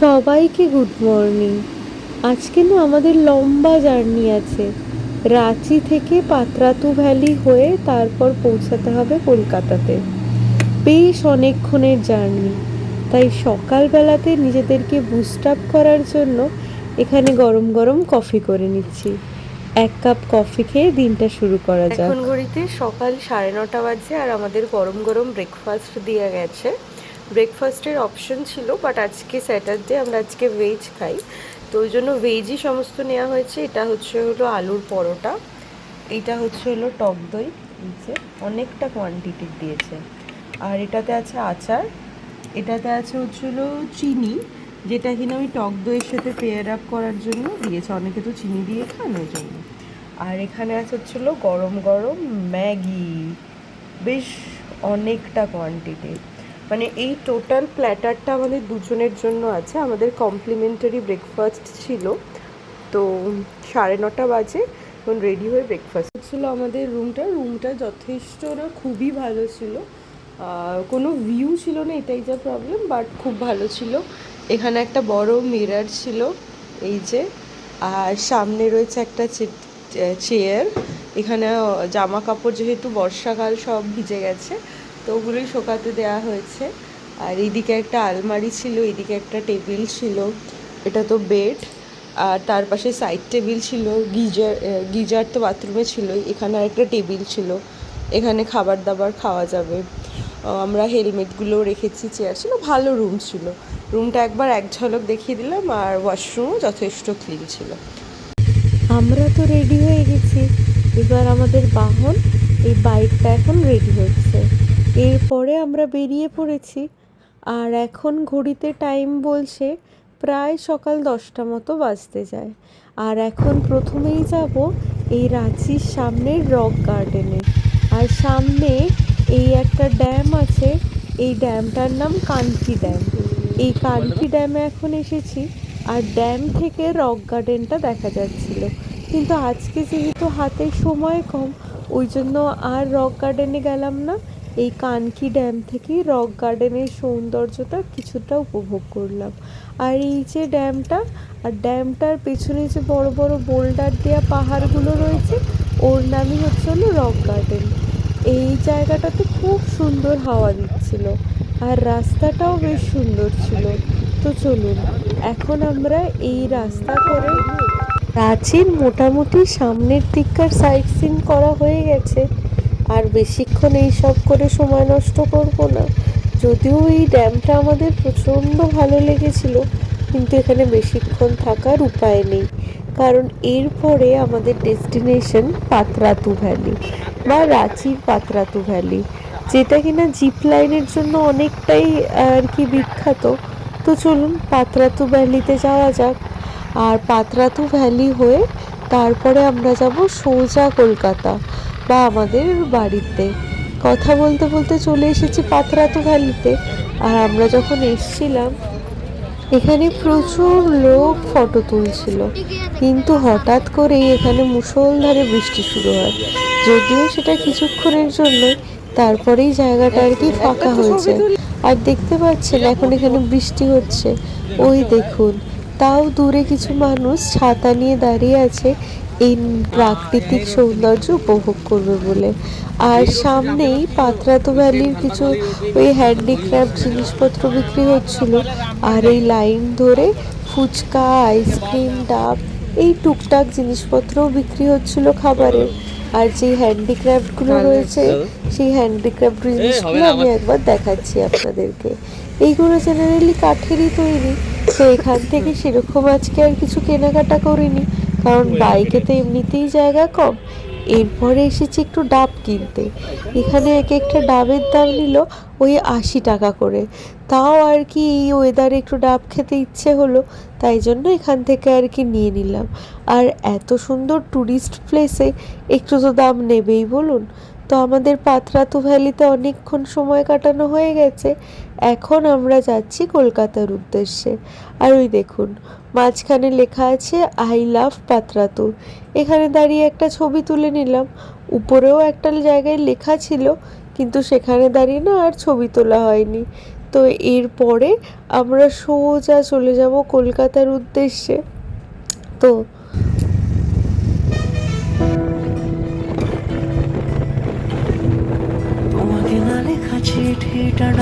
সবাইকে good morning আজকে না আমাদের লম্বা জার্নি আছে। রাঁচি থেকে পাত্রাতু ভ্যালি হয়ে তারপর পৌঁছাতে হবে কলকাতাতে। বেশ অনেকক্ষণের জার্নি তাই সকালবেলাতে নিজেদেরকে বুস্ট আপ করার জন্য এখানে গরম গরম কফি করে নিচ্ছি। এক কাপ কফি খেয়ে দিনটা শুরু করা যাক। এখন ঘড়িতে সকাল সাড়ে নটা বাজে আর আমাদের গরম গরম ব্রেকফাস্ট দিয়ে গেছে। ব্রেকফাস্টের অপশন ছিল বাট আজকে স্যাটারডে আমরা আজকে ভেজ খাই। তো ওই জন্য ভেজই সমস্ত নেওয়া হয়েছে। এটা হচ্ছে হলো আলুর পরোটা, এটা হচ্ছে হলো টক দই নিচে অনেকটা কোয়ান্টিটি দিয়েছে। আর এটাতে আছে আচার, এটাতে আছে হচ্ছে হলো চিনি, যেটা কিনা ওই টক দইয়ের সাথে পেয়ার আপ করার জন্য দিয়েছে। অনেকে তো চিনি দিয়ে খান ওই জন্য। আর এখানে আছে হচ্ছে হলো গরম গরম ম্যাগি। বেশ অনেকটা কোয়ান্টিটি মানে এই টোটাল প্ল্যাটারটা আমাদের দুজনের জন্য আছে। আমাদের কমপ্লিমেন্টারি ব্রেকফাস্ট ছিল। তো সাড়ে নটা বাজে এখন রেডি হয়ে ব্রেকফাস্ট ছিল আমাদের রুমটা রুমটা যথেষ্ট না, খুবই ভালো ছিল। কোনো ভিউ ছিল না, এটাই যা প্রবলেম বাট খুব ভালো ছিল। এখানে একটা বড় মিরার ছিল, এই যে। আর সামনে রয়েছে একটা চেয়ার এখানে জামা কাপড় যেহেতু বর্ষাকাল সব ভিজে গেছে তো ওগুলোই শোকাতে দেওয়া হয়েছে। আর এইদিকে একটা আলমারি ছিল, এইদিকে একটা টেবিল ছিল। এটা তো বেড। আর তার পাশে সাইড টেবিল ছিল, গিজার গিজার তো বাথরুমে ছিলই। এখানে একটা টেবিল ছিল। এখানে খাবার দাবার খাওয়া যাবে। আমরা হেলমেটগুলো রেখেছি, চেয়ার ছিল, ভালো রুম ছিল। রুমটা একবার এক ঝলক দেখিয়ে দিলাম আর ওয়াশরুমও যথেষ্ট ক্লিন ছিল। আমরা তো রেডি হয়ে গেছি। এবার আমাদের বাহন, এই বাইকটা এখন রেডি হচ্ছে। এরপরে আমরা বেরিয়ে পড়েছি। আর এখন ঘড়িতে টাইম বলছে প্রায় সকাল দশটা মতো বাজতে যায়। আর এখন প্রথমেই যাব এই রাঁচির সামনের রক গার্ডেনে আর সামনে এই একটা ড্যাম আছে, এই ড্যামটার নাম কানকি ড্যাম এই কানকি ড্যামে এখন এসেছি। আর ড্যাম থেকে রক গার্ডেনটা দেখা যাচ্ছিল। কিন্তু আজকে যেহেতু হাতে সময় কম, ওই জন্য আর রক গার্ডেনে গেলাম না। এই কানকি ড্যাম থেকেই রক গার্ডেনের সৌন্দর্যটা কিছুটা উপভোগ করলাম। আর এই যে ড্যামটা, আর ড্যামটার পেছনে যে বড় বড় বোল্ডার দেওয়া পাহাড়গুলো রয়েছে, ওর নামই হচ্ছে হলো রক গার্ডেন। এই জায়গাটাতে খুব সুন্দর হাওয়া দিচ্ছিল আর রাস্তাটাও বেশ সুন্দর ছিল। তো চলুন, এখন আমরা এই রাস্তা করে রাঁচির মোটামুটি সামনের দিককার সাইট সিন করা হয়ে গেছে। আর বেশিক্ষণ এই সব করে সময় নষ্ট করব না। যদিও এই ড্যামটা আমাদের প্রচণ্ড ভালো লেগেছিল, কিন্তু এখানে বেশিক্ষণ থাকার উপায় নেই। কারণ এরপরে আমাদের ডেস্টিনেশন পাতরাতু ভ্যালি বা রাঁচির পাতরাতু ভ্যালি, যেটা কিনা জিপ লাইনের জন্য অনেকটাই আর কি বিখ্যাত। তো চলুন পাতরাতু ভ্যালিতে যাওয়া যাক। আর পাতরাতু ভ্যালি হয়ে তারপরে আমরা যাব সোজা কলকাতা। বা আমাদের বাড়িতে। কথা বলতে বলতে চলে এসেছি পাতরাতু ভ্যালিতে। আর আমরা যখন এসছিলাম, এখানে প্রচুর লোক ফটো তুলছিল। কিন্তু হঠাৎ করেই এখানে মুষলধারে বৃষ্টি শুরু হয়। যদিও সেটা কিছুক্ষণের জন্য তারপরেই জায়গাটা আর কি ফাঁকা হয়েছে। আর দেখতে পাচ্ছেন, এখন এখানে বৃষ্টি হচ্ছে। ওই দেখুন, তাও দূরে কিছু মানুষ ছাতা নিয়ে দাঁড়িয়ে আছে। এই প্রাকৃতিক সৌন্দর্য উপভোগ করবে বলে। আর সামনেই পাত্রাতো ভ্যালির কিছু ওই হ্যান্ডিক্রাফট জিনিসপত্র বিক্রি হচ্ছিল। আর এই লাইন ধরে ফুচকা আইসক্রিম ডাব এই টুকটাক জিনিসপত্রও বিক্রি হচ্ছিল খাবারের। আর যে হ্যান্ডিক্রাফটগুলো রয়েছে সেই হ্যান্ডিক্রাফট জিনিসগুলো আমি একবার দেখাচ্ছি আপনাদেরকে। এইগুলো জেনারেলি কাঠেরই তৈরি। তো এখান থেকে সেরকম আজকে আর কিছু কেনাকাটা করিনি। কারণ বাইকে তো এমনিতেই জায়গা কম। এরপরে এসেছি একটু ডাব কিনতে। এখানে এক একটা ডাবের দাম নিল ওই আশি টাকা করে। তাও আর কি এই ওয়েদারে একটু ডাব খেতে ইচ্ছে হলো, তাই জন্য এখান থেকে আর কি নিয়ে নিলাম। আর এত সুন্দর ট্যুরিস্ট প্লেসে একটু তো দাম নেবেই বলুন। তো আমাদের পাতরাতু ভ্যালিতে অনেকক্ষণ সময় কাটানো হয়ে গেছে। এখন আমরা যাচ্ছি কলকাতার উদ্দেশ্যে। আর ওই দেখুন, মাঝখানে লেখা আছে, আই লাভ পাতরাতু। এখানে দাঁড়িয়ে একটা ছবি তুলে নিলাম। উপরেও একটা জায়গায় লেখা ছিল, কিন্তু সেখানে দাঁড়িয়ে না আর ছবি তোলা হয়নি। তো এরপরে আমরা সোজা চলে যাব কলকাতার উদ্দেশ্যে। তো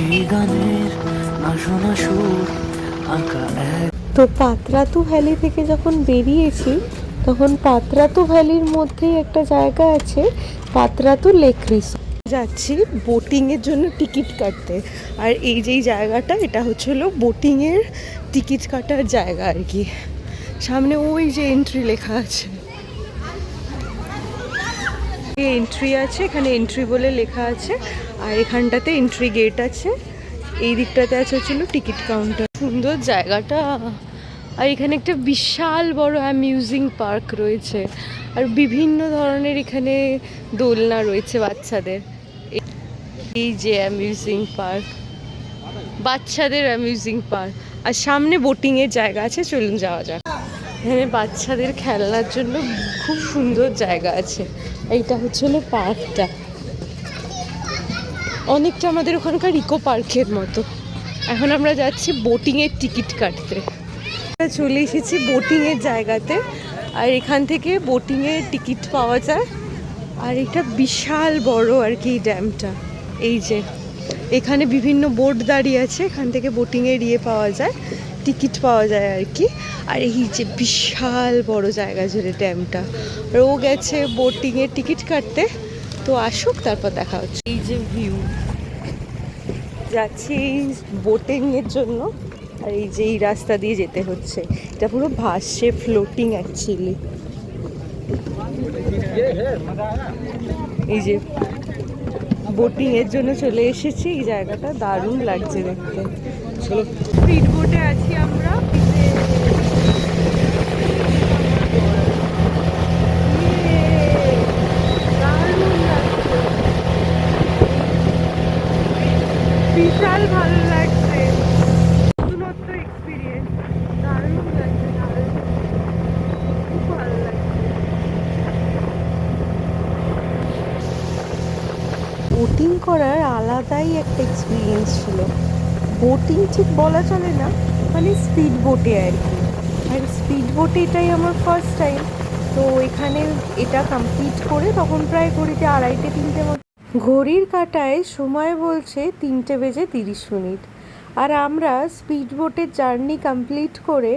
সেই গানের না শোনা সুর আঁকা এক তো পাতরাতু ভ্যালি থেকে যখন বেরিয়েছি তখন পাতরাতু ভ্যালির মধ্যেই একটা জায়গা আছে পাতরাতু লেক রিসোর্ট। যাচ্ছি বোটিংয়ের জন্য টিকিট কাটতে। আর এই যেই জায়গাটা এটা হচ্ছিল বোটিংয়ের টিকিট কাটার জায়গা আর কি। সামনে ওই যে এন্ট্রি লেখা আছে। এন্ট্রি আছে এখানে এন্ট্রি বলে লেখা আছে। আর এখানটাতে এন্ট্রি গেট আছে। এই দিকটাতে আছে হচ্ছিল টিকিট কাউন্টার সুন্দর জায়গাটা। আর এখানে একটা বিশাল বড় অ্যামিউজিং পার্ক রয়েছে। আর বিভিন্ন ধরনের এখানে দোলনা রয়েছে বাচ্চাদের। এই- যে অ্যামিউজিং পার্ক বাচ্চাদের অ্যামিউজিং পার্ক আর সামনে বোটিংয়ের জায়গা আছে, চলুন যাওয়া যাক। এখানে বাচ্চাদের খেলনার জন্য খুব সুন্দর জায়গা আছে। এইটা হচ্ছে পার্কটা অনেকটা আমাদের ওখানকার ইকো পার্কের মতো। এখন আমরা যাচ্ছি বোটিংয়ের টিকিট কাটতে। চলে এসেছি বোটিংয়ের জায়গাতে, আর এখান থেকে বোটিংয়ের টিকিট পাওয়া যায়। আর এটা বিশাল বড় আর কি ড্যামটা। এই যে, এখানে বিভিন্ন বোট দাঁড়িয়ে আছে, এখান থেকে বোটিংয়ের ইয়ে পাওয়া যায়, টিকিট পাওয়া যায় আর কি। আর এই যে বিশাল বড় জায়গা জুড়ে ড্যামটা। আর ও গেছে বোটিংয়ের টিকিট কাটতে। তো আসুক, তারপর দেখা হচ্ছে। এই যে ভিউ। যাচ্ছি বোটিংয়ের জন্য। আর এই যে এই রাস্তা দিয়ে যেতে হচ্ছে। এটা পুরো ভাসছে ফ্লোটিং অ্যাকচুয়ালি এই যে বোটিংয়ের জন্য চলে এসেছি। এই জায়গাটা দারুণ লাগছে দেখতে। স্পিড বোটে আছি আমরা ইয়ে, দারুণ লাগছে বিশাল ভালো লাগছে নতুনত্ব এক্সপিরিয়েন্স দারুণ লাগছে দারুণ খুব ভালো লাগছে বোটিং করার আলাদাই একটা এক্সপিরিয়েন্স ছিল। বোটিং ঠিক বলা চলে না মানে স্পিড বোটে আর কি। আর স্পিড বোটে এটাই আমার ফার্স্ট টাইম তো এখানে এটা কমপ্লিট করে তখন প্রায় ঘড়িতে আড়াইটে, তিনটে মতো ঘড়ির কাটায় সময় বলছে তিনটে বেজে তিরিশ মিনিট। আর আমরা স্পিড বোটের জার্নি কমপ্লিট করে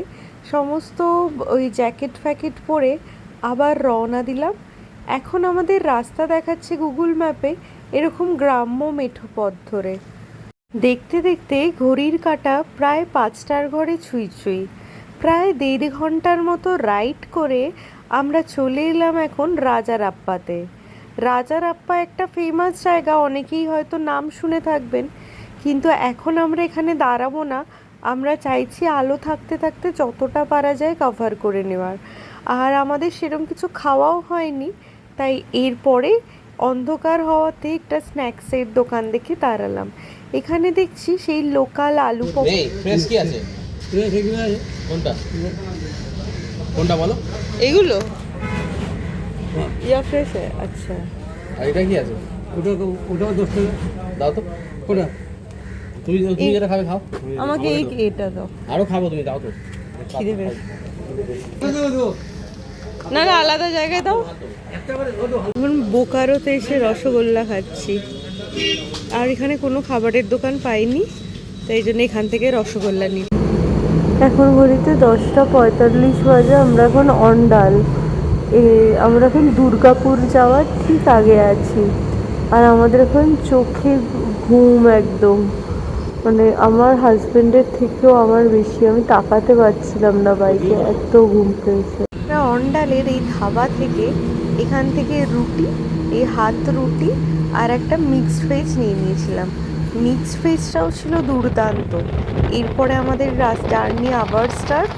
সমস্ত ওই জ্যাকেট ফ্যাকেট পরে আবার রওনা দিলাম। এখন আমাদের রাস্তা দেখাচ্ছে গুগল ম্যাপে এরকম গ্রাম্য মেঠো পথ ধরে। দেখতে দেখতে ঘড়ির কাঁটা প্রায় পাঁচটার ঘরে ছুঁই ছুঁই। প্রায় দেড় ঘণ্টার মতো রাইড করে আমরা চলে এলাম এখন রাজার আপ্পাতে রাজারাপ্পাতে। রাজারাপ্পা একটা ফেমাস জায়গা, অনেকেই হয়তো নাম শুনে থাকবেন, কিন্তু এখন আমরা এখানে দাঁড়াবো না। আমরা চাইছি আলো থাকতে থাকতে যতটা পারা যায় কভার করে নেওয়ার। আর আমাদের সেরকম কিছু খাওয়াও হয়নি, তাই এরপরে অন্ধকার হওয়াতে একটা স্ন্যাক্সের দোকান দেখে দাঁড়ালাম। এখানে দেখছি সেই লোকাল আলু ফ্রেশ কি আছে? কোনটা? কোনটা বলো? এগুলো? ইয়া ফ্রেশ আচ্ছা। আর এটা কি আছে? ওটা ওটাও দশ টাকা। দাও তো। ওটা? তুমি তুমি যেটা খাবে খাও। আমাকে এই এটা দাও। আরও খাব তুমি দাও তো। খিদে পেয়েছে। না না আলাদা জায়গায় দাও। এখন বোকারোতে এসে রসগোল্লা খাচ্ছি। আর এখানে কোনো খাবারের দোকান পাইনি তাই জন্য এখান থেকে রসগোল্লা নিই এখন ঘড়িতে দশটা পঁয়তাল্লিশ বাজে আমরা এখন অন্ডাল। এ আমরা এখন দুর্গাপুর যাওয়ার ঠিক আগে আছি। আর আমাদের এখন চোখে ঘুম একদম। মানে আমার হাজবেন্ডের থেকেও আমার বেশি আমি তাকাতে পারছিলাম না বাইকে এত ঘুম পেয়েছে। অন্ডালের এই ধাবা থেকে এখান থেকে রুটি, এই হাত রুটি আর একটা মিক্সড ভেজ নিয়ে নিয়েছিলাম। মিক্সড ভেজটাও ছিল দুর্দান্ত। এরপরে আমাদের জার্নি আবার স্টার্ট